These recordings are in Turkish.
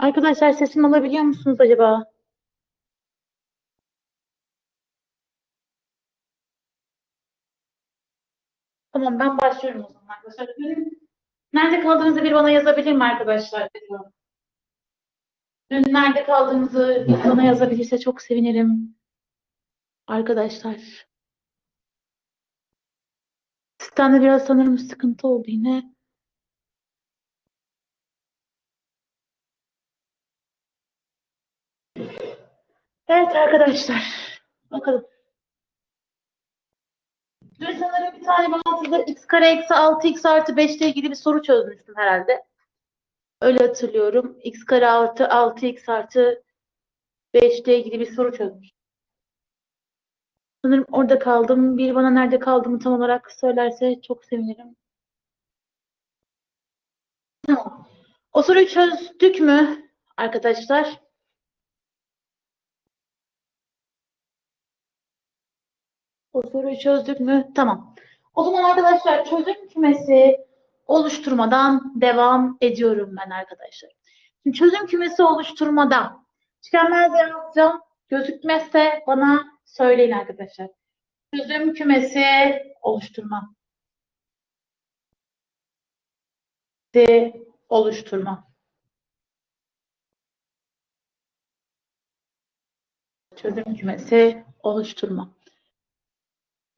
Arkadaşlar sesimi alabiliyor musunuz acaba? Tamam ben başlıyorum o zaman arkadaşlar. Dün nerede kaldığınızı bir bana yazabilir mi arkadaşlar? Dün nerede kaldığınızı bana yazabilirse çok sevinirim. Arkadaşlar. Sistemde biraz sanırım sıkıntı oldu yine. Evet arkadaşlar. Bakalım. Dün sanırım bir tane size x kare eksi 6x artı 5 ile ilgili bir soru çözmüştüm herhalde. Öyle hatırlıyorum. x kare artı 6x artı 5 ile ilgili bir soru çözmüştüm. Sanırım orada kaldım. Bir bana nerede kaldığımı tam olarak söylerse çok sevinirim. Tamam. O soruyu çözdük mü arkadaşlar? O soruyu çözdük mü? Tamam. O zaman arkadaşlar çözüm kümesi oluşturmadan devam ediyorum ben arkadaşlar. Şimdi çözüm kümesi oluşturmada tükenmez yazacağım. Gözükmezse bana söyleyin arkadaşlar. Çözüm kümesi oluşturma. De oluşturma. Çözüm kümesi oluşturma.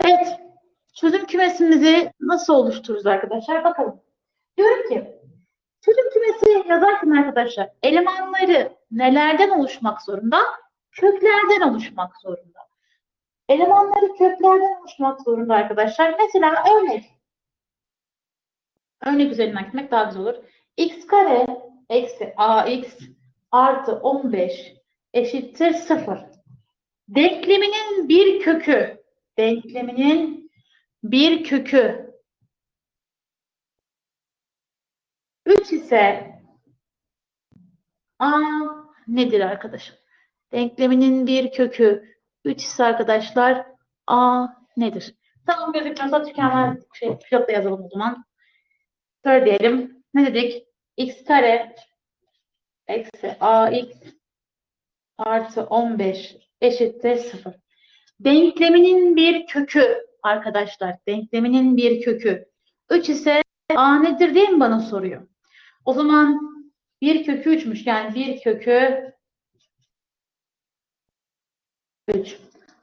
Evet. Çözüm kümesimizi nasıl oluştururuz arkadaşlar? Bakalım. Diyorum ki çözüm kümesi yazarken arkadaşlar elemanları nelerden oluşmak zorunda? Köklerden oluşmak zorunda. Elemanları köklerden oluşmak zorunda arkadaşlar. Mesela örnek. Örnek üzerinden gitmek daha güzel olur. x kare eksi ax artı 15 eşittir 0. Denkleminin bir kökü denkleminin bir kökü 3 ise a nedir arkadaşım? Denkleminin bir kökü 3 ise arkadaşlar a nedir? Tamam gözükmüyorsa tükenmez şey pilotla yazalım o zaman. Şöyle diyelim. Ne dedik? x kare eksi ax artı 15 eşittir 0. Denkleminin bir kökü arkadaşlar. Denkleminin bir kökü. 3 ise a nedir diye mi bana soruyor? O zaman bir kökü 3'müş. Yani bir kökü 3.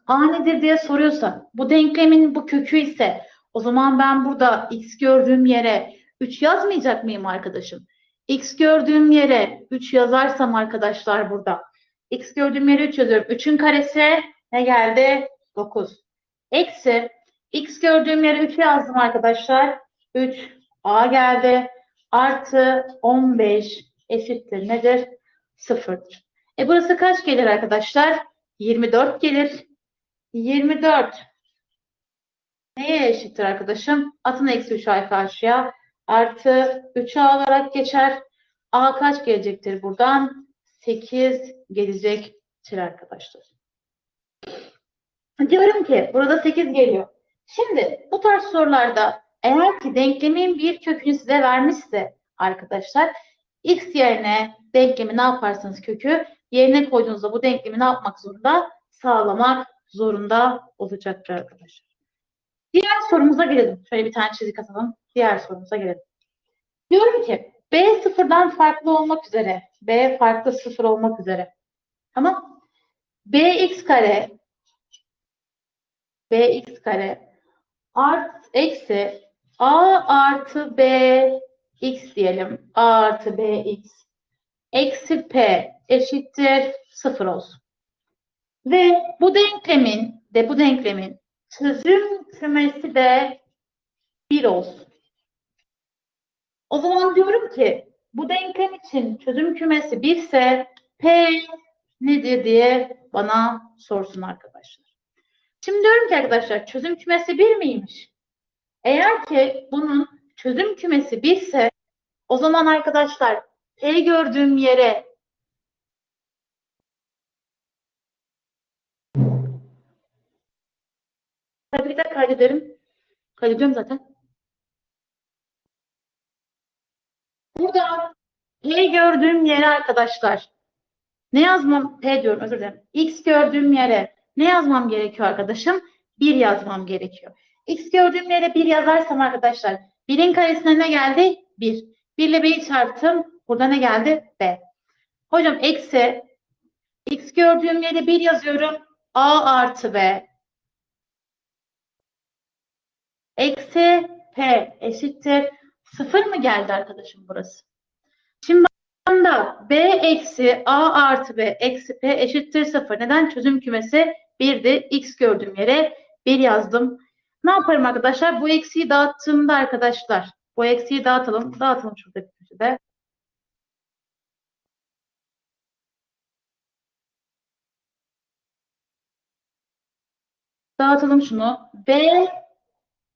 a nedir diye soruyorsa bu denklemin bu kökü ise o zaman ben burada x gördüğüm yere 3 yazmayacak mıyım arkadaşım? x gördüğüm yere 3 yazarsam arkadaşlar burada. x gördüğüm yere 3 yazıyorum. 3'ün karesi ne geldi? 9. Eksi x gördüğüm yere 3 yazdım arkadaşlar. 3 a geldi. Artı 15 eşittir nedir? 0'dır. E burası kaç gelir arkadaşlar? 24 gelir. 24 neye eşittir arkadaşım? Atın eksi 3 a karşıya. Artı 3a olarak geçer. a kaç gelecektir buradan? 8 gelecektir arkadaşlar. Diyorum ki burada 8 geliyor. Şimdi bu tarz sorularda eğer ki denklemin bir kökünü size vermişse arkadaşlar x yerine denklemi ne yaparsanız kökü yerine koyduğunuzda bu denklemi ne yapmak zorunda? Sağlamak zorunda olacaktır arkadaşlar. Diğer sorumuza gelelim. Şöyle bir tane çizik atalım. Diğer sorumuza gelelim. Diyorum ki b sıfırdan farklı olmak üzere b farklı sıfır olmak üzere tamam bx kare bx kare art eksi a artı b x diyelim a artı b x eksi p eşittir sıfır olsun. Ve bu denklemin de bu denklemin çözüm kümesi de bir olsun. O zaman diyorum ki bu denklem için çözüm kümesi 1 ise P nedir diye bana sorsun arkadaşlar. Şimdi diyorum ki arkadaşlar çözüm kümesi 1 miymiş? Eğer ki bunun çözüm kümesi 1 ise o zaman arkadaşlar P gördüğüm yere Tabii ki kaydederim. Kaydediyorum zaten. Burada E gördüğüm yere arkadaşlar ne yazmam? P diyorum özür dilerim. X gördüğüm yere ne yazmam gerekiyor arkadaşım? 1 yazmam gerekiyor. X gördüğüm yere 1 yazarsam arkadaşlar 1'in karesine ne geldi? 1. 1 ile B'yi çarptım. Burada ne geldi? B. Hocam eksi X gördüğüm yere 1 yazıyorum. A artı B. Eksi P eşittir. 0 mı geldi arkadaşım burası? Şimdi da B eksi A artı B eksi P eşittir 0. Neden? Çözüm kümesi 1'di. X gördüğüm yere 1 yazdım. Ne yaparım arkadaşlar? Bu eksiği dağıttığımda arkadaşlar. Bu eksiği dağıtalım. Dağıtalım şurada bir köşede. Dağıtalım şunu. B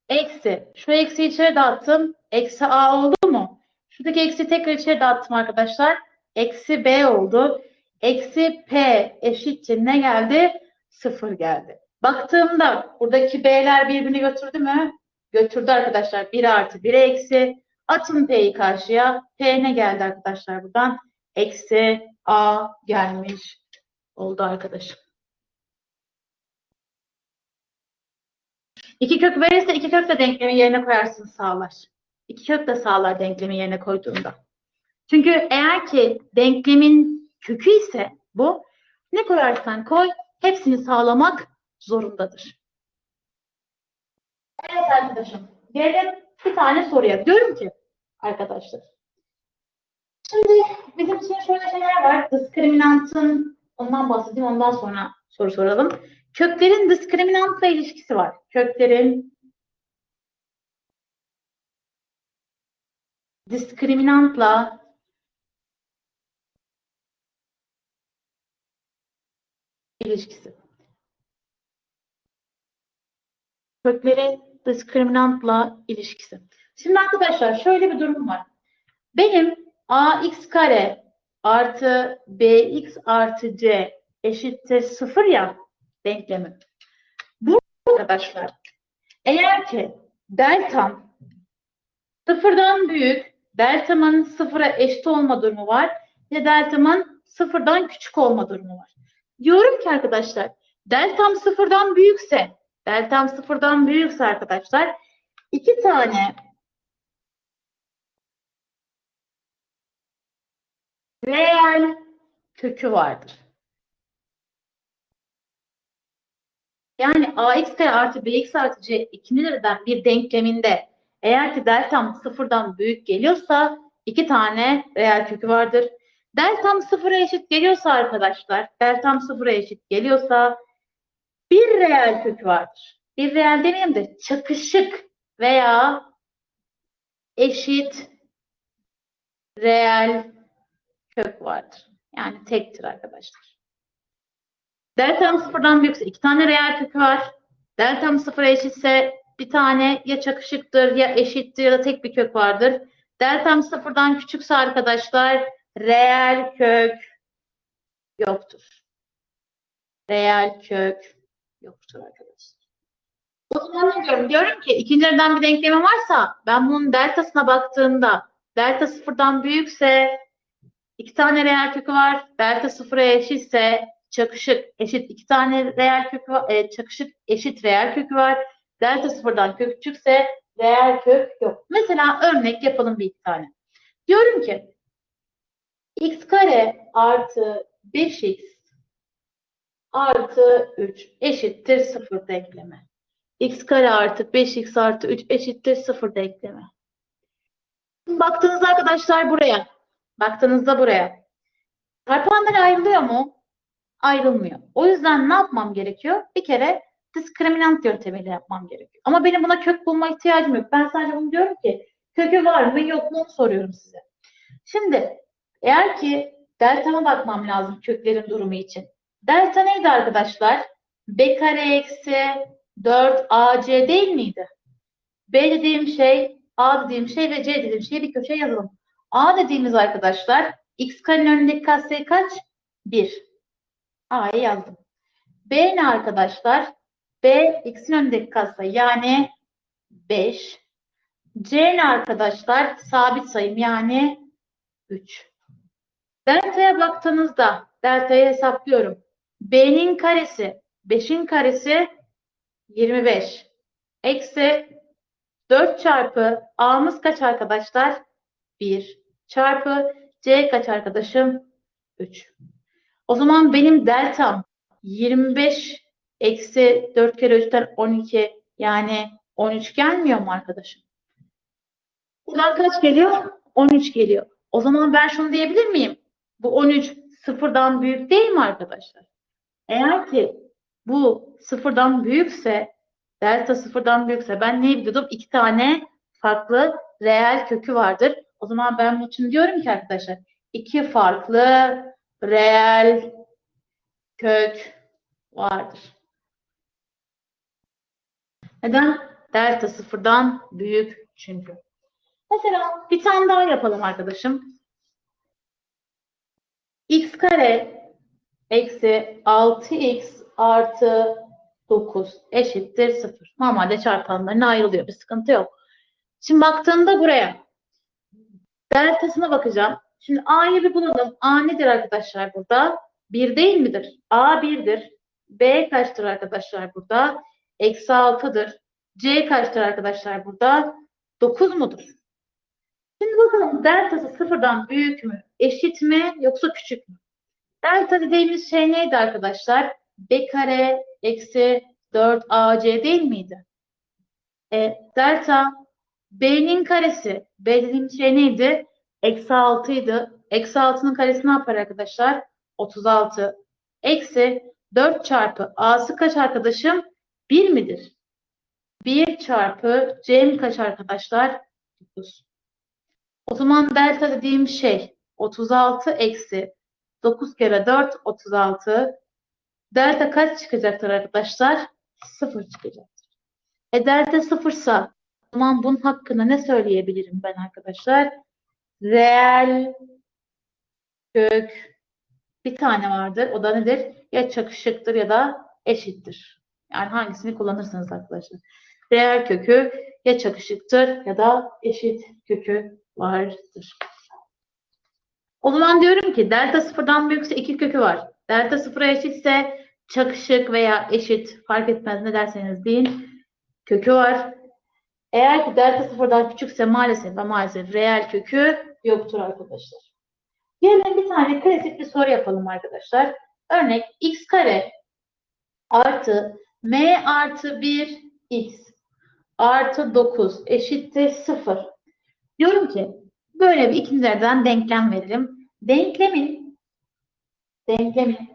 eksi. Şu eksiği içeri dağıttım. Eksi A oldu mu? Şuradaki eksi tekrar içeri dağıttım arkadaşlar. Eksi B oldu. Eksi P eşittir ne geldi? Sıfır geldi. Baktığımda buradaki B'ler birbirini götürdü mü? Götürdü arkadaşlar. 1 artı 1 eksi. Atın P'yi karşıya. P ne geldi arkadaşlar buradan? Eksi A gelmiş oldu arkadaşım. İki kök verirse iki kök de denklemi yerine koyarsın sağlar. İki kök de sağlar denklemi yerine koyduğunda. Çünkü eğer ki denklemin kökü ise bu ne koyarsan koy hepsini sağlamak zorundadır. Evet arkadaşım. Gelelim bir tane soruya. Diyorum ki arkadaşlar. Şimdi bizim için şöyle şeyler var. Diskriminantın ondan bahsedeyim ondan sonra soru soralım. Köklerin diskriminantla ilişkisi var. Köklerin diskriminantla ilişkisi. Köklerin diskriminantla ilişkisi. Şimdi arkadaşlar şöyle bir durum var. Benim ax kare artı bx artı c eşittir sıfır ya denklemi. Bu arkadaşlar eğer ki deltam sıfırdan büyük, deltamın sıfıra eşit olma durumu var ve deltamın sıfırdan küçük olma durumu var. Diyorum ki arkadaşlar deltam sıfırdan büyükse, deltam sıfırdan büyükse arkadaşlar iki tane reel kökü vardır. Yani ax artı bx artı c ikincilerden bir denkleminde eğer ki deltam sıfırdan büyük geliyorsa iki tane reel kökü vardır. Deltam sıfıra eşit geliyorsa arkadaşlar, deltam sıfıra eşit geliyorsa bir reel kökü vardır. Bir reel demeyeyim de çakışık veya eşit reel kök vardır. Yani tektir arkadaşlar. Deltam sıfırdan büyükse iki tane reel kökü var. Deltam sıfıra eşitse bir tane ya çakışıktır ya eşittir ya da tek bir kök vardır. Deltam sıfırdan küçükse arkadaşlar reel kök yoktur. Reel kök yoktur arkadaşlar. O zaman ne diyorum? Diyorum ki ikincilerden bir denklemi varsa ben bunun deltasına baktığımda delta sıfırdan büyükse iki tane reel kökü var. Delta sıfıra eşitse çakışık eşit iki tane reel kökü var. E, çakışık eşit reel kökü var. Delta sıfırdan kök küçükse reel kök yok. Mesela örnek yapalım bir iki tane. Diyorum ki x kare artı 5x artı 3 eşittir 0 denklemi. x kare artı 5x artı 3 eşittir 0 denklemi. Baktığınızda arkadaşlar buraya. Baktığınızda buraya. Çarpanlar ayrılıyor mu? Ayrılmıyor. O yüzden ne yapmam gerekiyor? Bir kere diskriminant yöntemiyle yapmam gerekiyor. Ama benim buna kök bulma ihtiyacım yok. Ben sadece bunu diyorum ki kökü var mı yok mu soruyorum size. Şimdi eğer ki deltama bakmam lazım köklerin durumu için. Delta neydi arkadaşlar? B kare eksi 4 AC değil miydi? B dediğim şey, A dediğim şey ve C dediğim şeyi bir köşeye yazalım. A dediğimiz arkadaşlar x karenin önündeki katsayı kaç? 1. A'yı yazdım. B ne arkadaşlar? B x'in önündeki katsayı yani 5. C ne arkadaşlar? Sabit sayım yani 3. Delta'ya baktığınızda delta'yı hesaplıyorum. B'nin karesi 5'in karesi 25. Eksi 4 çarpı A'mız kaç arkadaşlar? 1 çarpı C kaç arkadaşım? 3. O zaman benim deltam 25 eksi 4 kere 3'ten 12 yani 13 gelmiyor mu arkadaşım? Buradan kaç geliyor? 13 geliyor. O zaman ben şunu diyebilir miyim? Bu 13 sıfırdan büyük değil mi arkadaşlar? Eğer ki bu sıfırdan büyükse, delta sıfırdan büyükse ben ne biliyordum? İki tane farklı reel kökü vardır. O zaman ben bunun için diyorum ki arkadaşlar, iki farklı reel kök vardır. Neden? Delta sıfırdan büyük çünkü. Mesela bir tane daha yapalım arkadaşım. X kare eksi 6x artı 9 eşittir 0. Normalde çarpanlarına ayrılıyor. Bir sıkıntı yok. Şimdi baktığımda buraya deltasına bakacağım. Şimdi a'yı bir bulalım. a nedir arkadaşlar burada? 1 değil midir? a 1'dir. b kaçtır arkadaşlar burada? Eksi 6'dır. c kaçtır arkadaşlar burada? 9 mudur? Şimdi bakalım deltası sıfırdan büyük mü, eşit mi yoksa küçük mü? Delta dediğimiz şey neydi arkadaşlar? B kare eksi 4AC değil miydi? E, delta B'nin karesi. B dediğimiz şey neydi? Eksi 6 idi. Eksi 6'nın karesi ne yapar arkadaşlar? 36. Eksi 4 çarpı A'sı kaç arkadaşım? 1 midir? 1 çarpı C'm kaç arkadaşlar? 9. O zaman delta dediğim şey 36 eksi 9 kere 4 36. Delta kaç çıkacaktır arkadaşlar? 0 çıkacaktır. E delta 0 ise zaman bunun hakkında ne söyleyebilirim ben arkadaşlar? Reel kök bir tane vardır. O da nedir? Ya çakışıktır ya da eşittir. Yani hangisini kullanırsanız arkadaşlar. Reel kökü ya çakışıktır ya da eşit kökü vardır. O zaman diyorum ki delta sıfırdan büyükse iki kökü var. Delta sıfıra eşitse çakışık veya eşit fark etmez ne derseniz deyin kökü var. Eğer ki delta sıfırdan küçükse maalesef ve maalesef reel kökü yoktur arkadaşlar. Gelin bir tane klasik bir soru yapalım arkadaşlar. Örnek x kare artı m artı 1 x artı 9 eşittir 0. Diyorum ki böyle bir ikinizlerden denklem verelim. Denklemin denklemin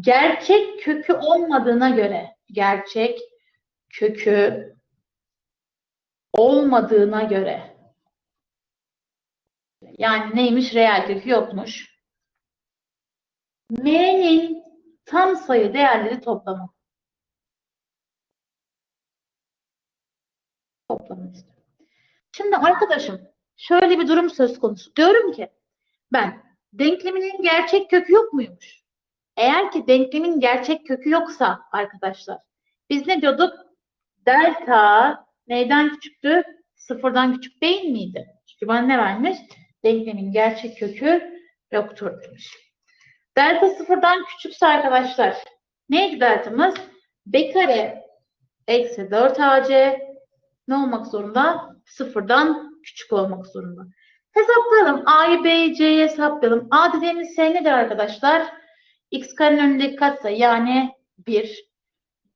gerçek kökü olmadığına göre gerçek kökü olmadığına göre yani neymiş? Reel kökü yokmuş. M'nin tam sayı değerleri toplamı. Toplamı istiyorum. Şimdi arkadaşım şöyle bir durum söz konusu. Diyorum ki ben denkleminin gerçek kökü yok muymuş? Eğer ki denklemin gerçek kökü yoksa arkadaşlar biz ne diyorduk? Delta neyden küçüktü? Sıfırdan küçük değil miydi? Çünkü bana ne vermiş? Denklemin gerçek kökü yoktur demiş. Delta sıfırdan küçükse arkadaşlar neydi deltamız? B kare eksi 4AC ne olmak zorunda? Sıfırdan küçük olmak zorunda. Hesaplayalım. A'yı B'yi C'yi hesaplayalım. A dediğimiz şey nedir arkadaşlar? X karenin önündeki katsayı yani 1.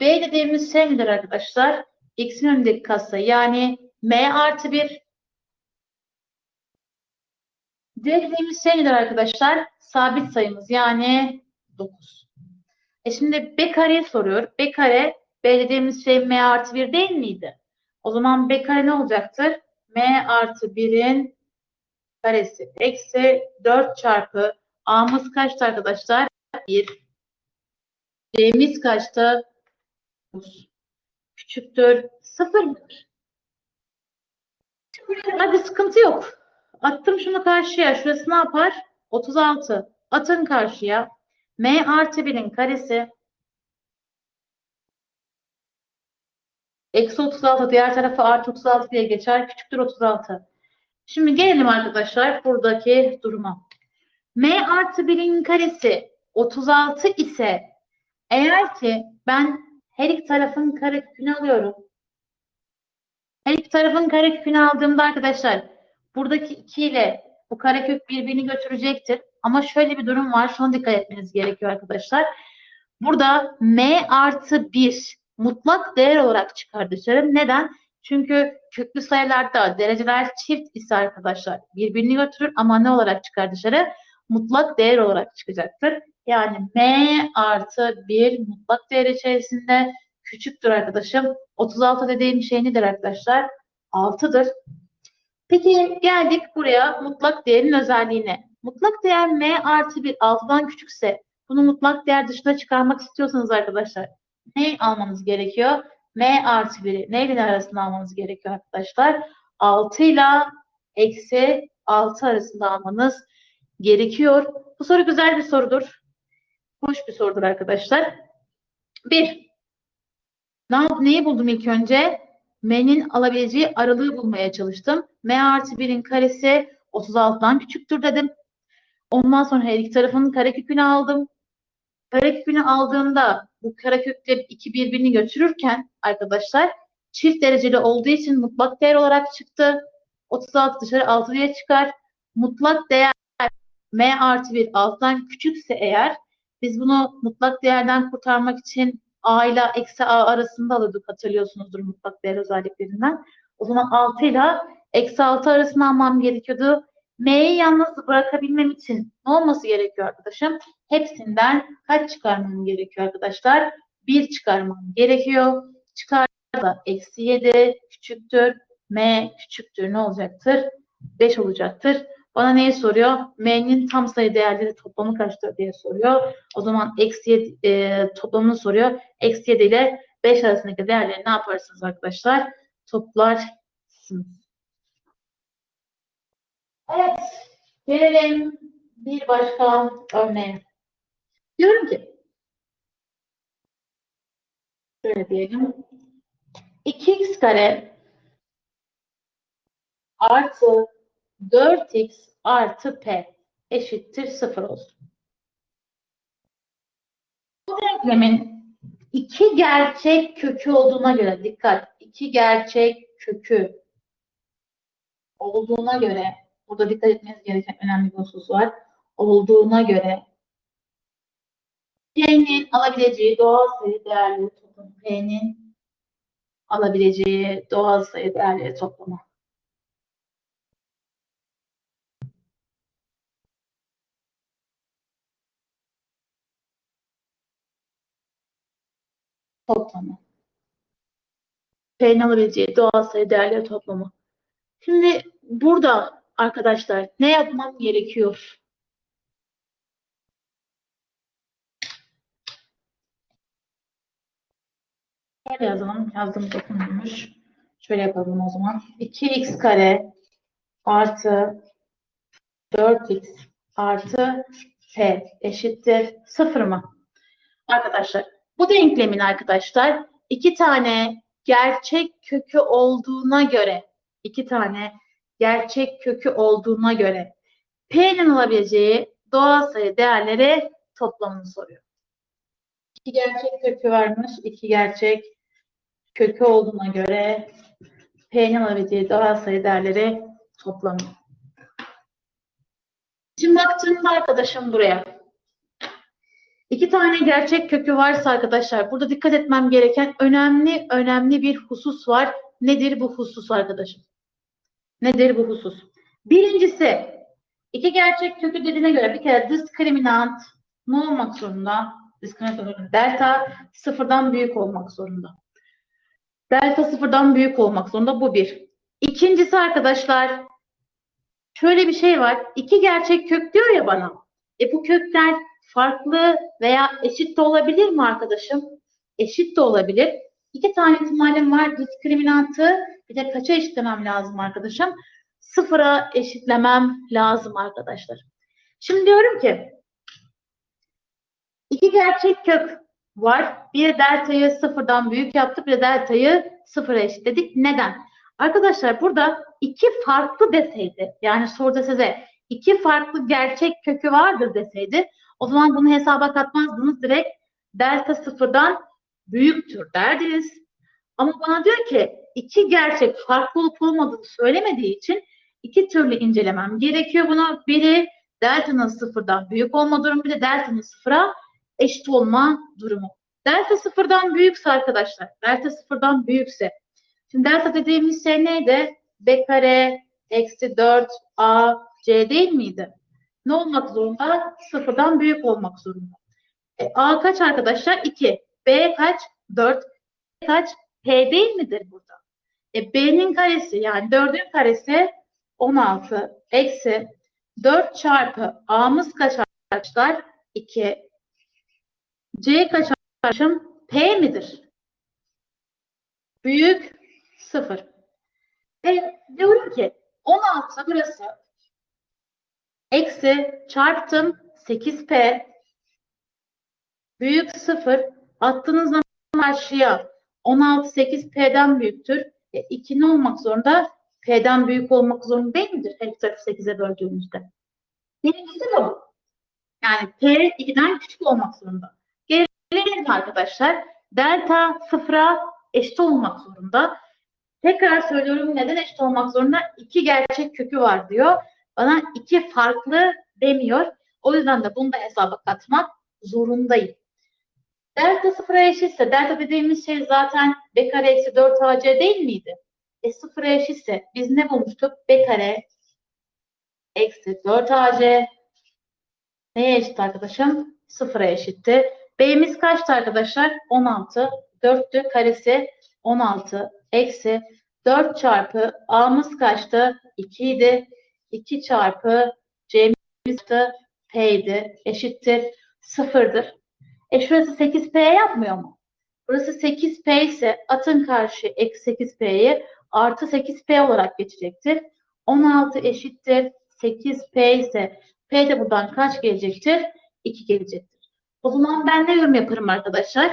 B dediğimiz şey nedir arkadaşlar? X'in önündeki katsayı yani M artı 1. C dediğimiz şey nedir arkadaşlar? Sabit sayımız yani 9. E şimdi B kareyi soruyor. B kare B dediğimiz şey M artı 1 değil miydi? O zaman B kare ne olacaktır? M artı 1'in karesi eksi 4 çarpı A'mız kaçtı arkadaşlar? 1. C'miz kaçtı? 9. Küçüktür. 0 mıdır? Hadi sıkıntı yok. Attım şunu karşıya. Şurası ne yapar? 36. Atın karşıya. M artı 1'in karesi Eksi 36 diğer tarafa artı 36 diye geçer. Küçüktür 36. Şimdi gelelim arkadaşlar buradaki duruma. m artı 1'in karesi 36 ise eğer ki ben her iki tarafın karekökünü alıyorum. Her iki tarafın karekökünü aldığımda arkadaşlar buradaki 2 ile bu karekök birbirini götürecektir. Ama şöyle bir durum var. Şuna dikkat etmeniz gerekiyor arkadaşlar. Burada m artı 1 mutlak değer olarak çıkar dışarı. Neden? Çünkü köklü sayılarda dereceler çift ise arkadaşlar birbirini götürür ama ne olarak çıkar dışarı? Mutlak değer olarak çıkacaktır. Yani m artı 1 mutlak değer içerisinde küçüktür arkadaşım. 36 dediğim şey nedir arkadaşlar? 6'dır. Peki geldik buraya mutlak değerin özelliğine. Mutlak değer m artı 1 6'dan küçükse bunu mutlak değer dışına çıkarmak istiyorsanız arkadaşlar ne almanız gerekiyor? m artı 1'i neyle arasında almanız gerekiyor arkadaşlar? 6 ile eksi 6 arasında almanız gerekiyor. Bu soru güzel bir sorudur. Hoş bir sorudur arkadaşlar. Bir, ne, neyi buldum ilk önce? M'nin alabileceği aralığı bulmaya çalıştım. M artı 1'in karesi 36'dan küçüktür dedim. Ondan sonra her iki tarafının karekökünü aldım. Karekökünü aldığımda bu karekökler iki birbirini götürürken arkadaşlar çift dereceli olduğu için mutlak değer olarak çıktı. 36 dışarı 6 diye çıkar. Mutlak değer m artı 1 6'dan küçükse eğer biz bunu mutlak değerden kurtarmak için a ile eksi a arasında alırdık hatırlıyorsunuzdur mutlak değer özelliklerinden. O zaman 6 ile eksi 6 arasında almam gerekiyordu. M'yi yalnız bırakabilmem için ne olması gerekiyor arkadaşım? Hepsinden kaç çıkarmam gerekiyor arkadaşlar? 1 çıkarmam gerekiyor. Çıkarsa eksi 7 küçüktür. M küçüktür ne olacaktır? 5 olacaktır. Bana neyi soruyor? M'nin tam sayı değerleri toplamı kaçtır diye soruyor. O zaman eksi 7 e, toplamını soruyor. Eksi 7 ile 5 arasındaki değerleri ne yaparsınız arkadaşlar? Toplarsınız. Evet. Gelelim bir başka örneğe. Diyorum ki şöyle diyelim 2x kare artı 4x artı p eşittir 0 olsun. Bu denklemin iki gerçek kökü olduğuna göre dikkat iki gerçek kökü olduğuna göre burada dikkat etmeniz gereken önemli bir husus var. Olduğuna göre P'nin alabileceği doğal sayı değerleri toplamı. P'nin alabileceği doğal sayı değerleri toplamı. Toplamı. P'nin alabileceği doğal sayı değerleri toplamı. Şimdi burada arkadaşlar ne yapmam gerekiyor? Şöyle yazalım. Yazdığımız okunmuş. Şöyle yapalım o zaman. 2x kare artı 4x artı p eşittir 0 mı? Arkadaşlar bu denklemin arkadaşlar iki tane gerçek kökü olduğuna göre iki tane gerçek kökü olduğuna göre P'nin alabileceği doğal sayı değerleri toplamını soruyor. İki gerçek kökü varmış. iki gerçek kökü olduğuna göre P'nin alabileceği doğal sayı değerleri toplamı. Şimdi baktığımda arkadaşım buraya. İki tane gerçek kökü varsa arkadaşlar burada dikkat etmem gereken önemli önemli bir husus var. Nedir bu husus arkadaşım? Nedir bu husus? Birincisi iki gerçek kökü dediğine göre bir kere diskriminant ne olmak zorunda? Diskriminant delta sıfırdan büyük olmak zorunda. Delta sıfırdan büyük olmak zorunda. Bu bir. İkincisi arkadaşlar şöyle bir şey var. İki gerçek kök diyor ya bana. E bu kökler farklı veya eşit de olabilir mi arkadaşım? Eşit de olabilir. İki tane ihtimalim var. Diskriminantı bir de kaça eşitlemem lazım arkadaşım? Sıfıra eşitlemem lazım arkadaşlar. Şimdi diyorum ki iki gerçek kök var. Bir deltayı sıfırdan büyük yaptık. Bir de deltayı sıfıra eşitledik. Neden? Arkadaşlar burada iki farklı deseydi yani soruda size iki farklı gerçek kökü vardır deseydi o zaman bunu hesaba katmazdınız direkt delta sıfırdan büyüktür derdiniz. Ama bana diyor ki iki gerçek farklı olup olmadığını söylemediği için iki türlü incelemem gerekiyor bunu. Biri delta'nın sıfırdan büyük olma durumu bir de delta'nın sıfıra eşit olma durumu. Delta sıfırdan büyükse arkadaşlar, delta sıfırdan büyükse. Şimdi delta dediğimiz şey neydi? B kare eksi 4 A C değil miydi? Ne olmak zorunda? Sıfırdan büyük olmak zorunda. E, A kaç arkadaşlar? 2. B kaç? 4. B kaç? P değil midir burada? E, B'nin karesi yani 4'ün karesi 16 eksi 4 çarpı A'mız kaç arkadaşlar? 2. C kaç arkadaşım? P midir? Büyük 0. E, diyorum ki 16 burası eksi çarptım 8P büyük 0 attığınız zaman karşıya 16 8P'den büyüktür. E, 2 ne olmak zorunda? P'den büyük olmak zorunda değil midir? Her tarafı 8'e böldüğümüzde. Birincisi bu. Yani P 2'den küçük olmak zorunda. Gelelim arkadaşlar. Delta sıfıra eşit olmak zorunda. Tekrar söylüyorum neden eşit olmak zorunda? İki gerçek kökü var diyor. Bana iki farklı demiyor. O yüzden de bunu da hesaba katmak zorundayım. Delta sıfıra eşitse, delta dediğimiz şey zaten b kare eksi 4 ac değil miydi? E sıfıra eşitse biz ne bulmuştuk? b kare eksi 4 ac neye eşit arkadaşım? Sıfıra eşitti. B'miz kaçtı arkadaşlar? 16. 4'tü karesi 16 eksi 4 çarpı A'mız kaçtı? 2 idi. 2 çarpı C'miz de P'ydi. Eşittir. Sıfırdır. E şurası 8P yapmıyor mu? Burası 8P ise atın karşı eksi 8P'yi artı 8P olarak geçecektir. 16 eşittir. 8P ise P de buradan kaç gelecektir? 2 gelecektir. O zaman ben ne yorum yaparım arkadaşlar?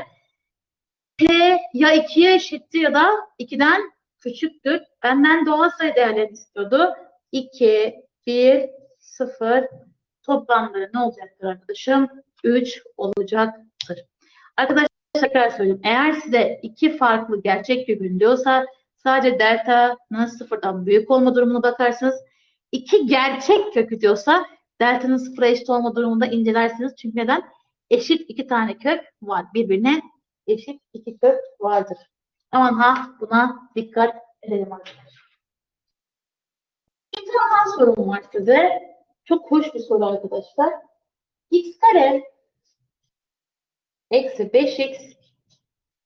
P ya 2'ye eşittir ya da 2'den küçüktür. Benden doğal sayı değerlerini istiyordu. 2, 1, 0 toplamları ne olacaktır arkadaşım? 3 olacaktır. Arkadaşlar tekrar söyleyeyim. Eğer size iki farklı gerçek kökün diyorsa sadece delta'nın sıfırdan büyük olma durumuna bakarsınız. İki gerçek kökü diyorsa delta'nın sıfıra eşit olma durumunda incelersiniz. Çünkü neden? Eşit iki tane kök var. Birbirine eşit iki kök vardır. Aman ha buna dikkat edelim arkadaşlar. Bir tane sorum var size. Çok hoş bir soru arkadaşlar. X kare eksi 5x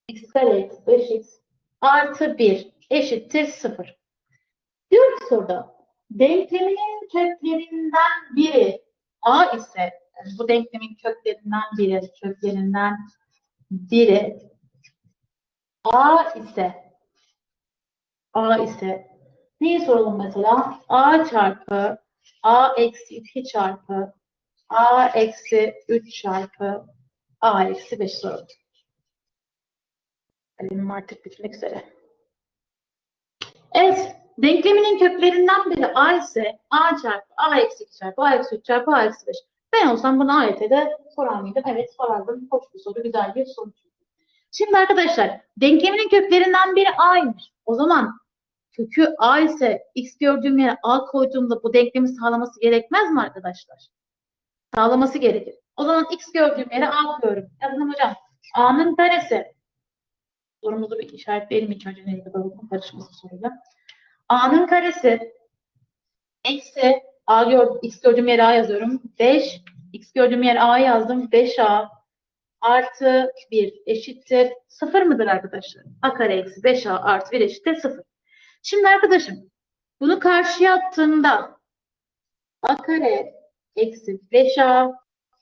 x kare eksi 5x artı 1 eşittir 0. Diyor ki soruda denkleminin köklerinden biri a ise yani bu denklemin köklerinden biri köklerinden biri a ise a ise neyi soralım mesela? a çarpı a eksi 2 çarpı a eksi 3 çarpı a eksi 5 soralım. Kalemim artık bitmek üzere. Evet. Denkleminin köklerinden biri a ise a çarpı a eksi 2 çarpı a eksi 3 çarpı a eksi 5. Ben olsam bunu AYT'de sorar mıydım? Evet sorardım. Hoş bir soru, güzel bir soru. Şimdi arkadaşlar denkleminin köklerinden biri a'ymış. O zaman kökü a ise x gördüğüm yere a koyduğumda bu denklemi sağlaması gerekmez mi arkadaşlar? Sağlaması gerekir. O zaman x gördüğüm yere a koyuyorum. Yazdım hocam. a'nın karesi. Sorumuzu bir işaretleyelim ilk önce kadar olduğunu karışması soruyla. a'nın karesi eksi a gördüm, x gördüğüm yere a yazıyorum. 5 x gördüğüm yere a yazdım. 5a artı 1 eşittir 0 mıdır arkadaşlar? a kare eksi 5a artı 1 eşittir 0. Şimdi arkadaşım bunu karşıya attığımda a kare eksi 5a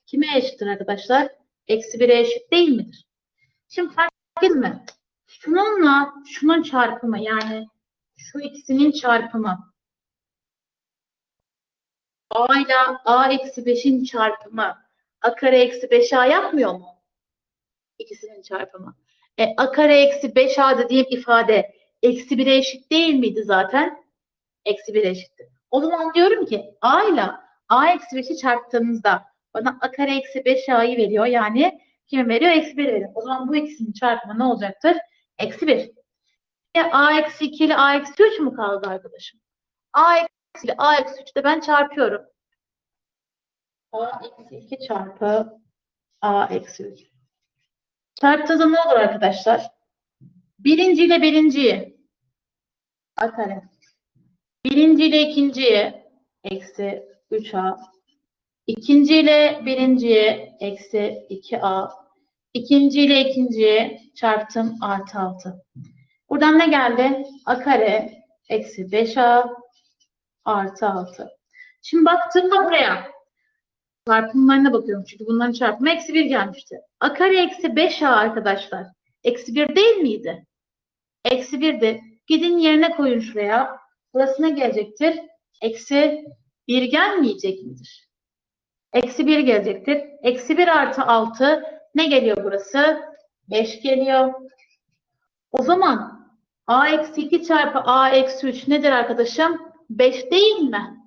kime eşittir arkadaşlar? Eksi 1'e eşit değil midir? Şimdi fark ettiniz mi? Şununla şunun çarpımı yani şu ikisinin çarpımı a ile a eksi 5'in çarpımı a kare eksi 5a yapmıyor mu? İkisinin çarpımı. E, a kare eksi 5a dediğim ifade eksi 1'e eşit değil miydi zaten? Eksi 1'e eşitti. O zaman diyorum ki a ile a eksi 5'i çarptığımızda bana a kare eksi 5 a'yı veriyor. Yani kimi veriyor? Eksi 1 veriyor. O zaman bu ikisinin çarpımı ne olacaktır? Eksi 1. Ya a eksi 2 ile a eksi 3 mü kaldı arkadaşım? a eksi ile a eksi 3 de ben çarpıyorum. a eksi 2 çarpı a eksi 3. Çarptığında ne olur arkadaşlar? Birinci ile birinciyi a kare. Birinci ile ikinciyi eksi 3a. İkinci ile birinciyi eksi 2a. İkinci ile ikinciyi çarptım artı 6. Buradan ne geldi? a kare eksi 5a artı 6. Şimdi baktığımda buraya çarpımlarına bakıyorum çünkü bunların çarpımı eksi 1 gelmişti. a kare eksi 5a arkadaşlar. Eksi 1 değil miydi? Eksi 1'di. Gidin yerine koyun şuraya. Burası ne gelecektir? Eksi 1 gelmeyecek midir? Eksi 1 gelecektir. Eksi 1 artı 6 ne geliyor burası? 5 geliyor. O zaman a eksi 2 çarpı a eksi 3 nedir arkadaşım? 5 değil mi?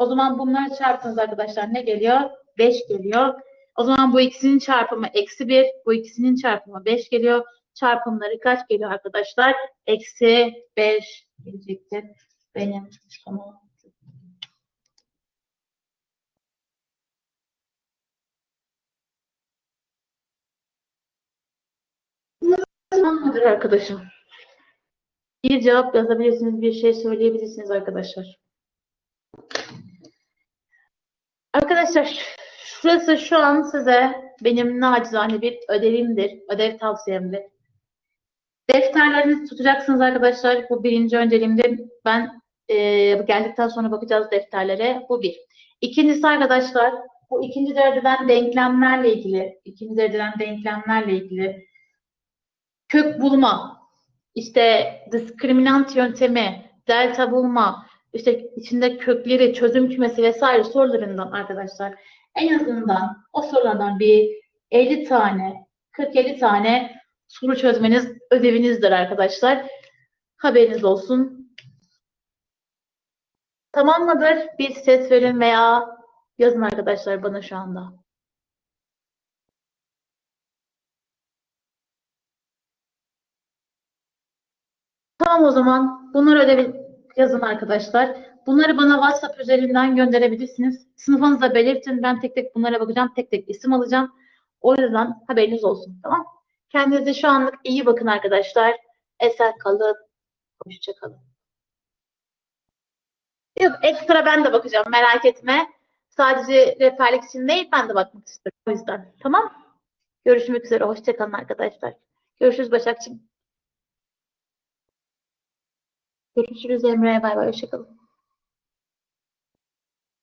O zaman bunları çarptınız arkadaşlar ne geliyor? 5 geliyor. O zaman bu ikisinin çarpımı eksi 1, bu ikisinin çarpımı 5 geliyor. Çarpımları kaç geliyor arkadaşlar? Eksi 5 gelecektir. Benim çıkamam. Tamamdır arkadaşım. Bir cevap yazabilirsiniz, bir şey söyleyebilirsiniz arkadaşlar. Arkadaşlar, şurası şu an size benim nacizane bir ödevimdir, ödev tavsiyemdir. Defterlerinizi tutacaksınız arkadaşlar. Bu birinci önceliğimdir. Ben e, geldikten sonra bakacağız defterlere. Bu bir. İkincisi arkadaşlar, bu ikinci dereceden denklemlerle ilgili, ikinci dereceden denklemlerle ilgili kök bulma, işte diskriminant yöntemi, delta bulma, işte içinde kökleri, çözüm kümesi vesaire sorularından arkadaşlar en azından o sorulardan bir 50 tane, 40-50 tane soru çözmeniz ödevinizdir arkadaşlar. Haberiniz olsun. Tamam mıdır? Bir ses verin veya yazın arkadaşlar bana şu anda. Tamam o zaman. Bunları ödevi yazın arkadaşlar. Bunları bana WhatsApp üzerinden gönderebilirsiniz. Sınıfınızda belirtin. Ben tek tek bunlara bakacağım. Tek tek isim alacağım. O yüzden haberiniz olsun. Tamam. Kendinize şu anlık iyi bakın arkadaşlar. Esen kalın. Hoşça kalın. Yok ekstra ben de bakacağım. Merak etme. Sadece rehberlik için değil ben de bakmak istiyorum. O yüzden. Tamam. Görüşmek üzere. Hoşça kalın arkadaşlar. Görüşürüz Başakçığım. Görüşürüz Emre. Bay bay. Hoşçakalın.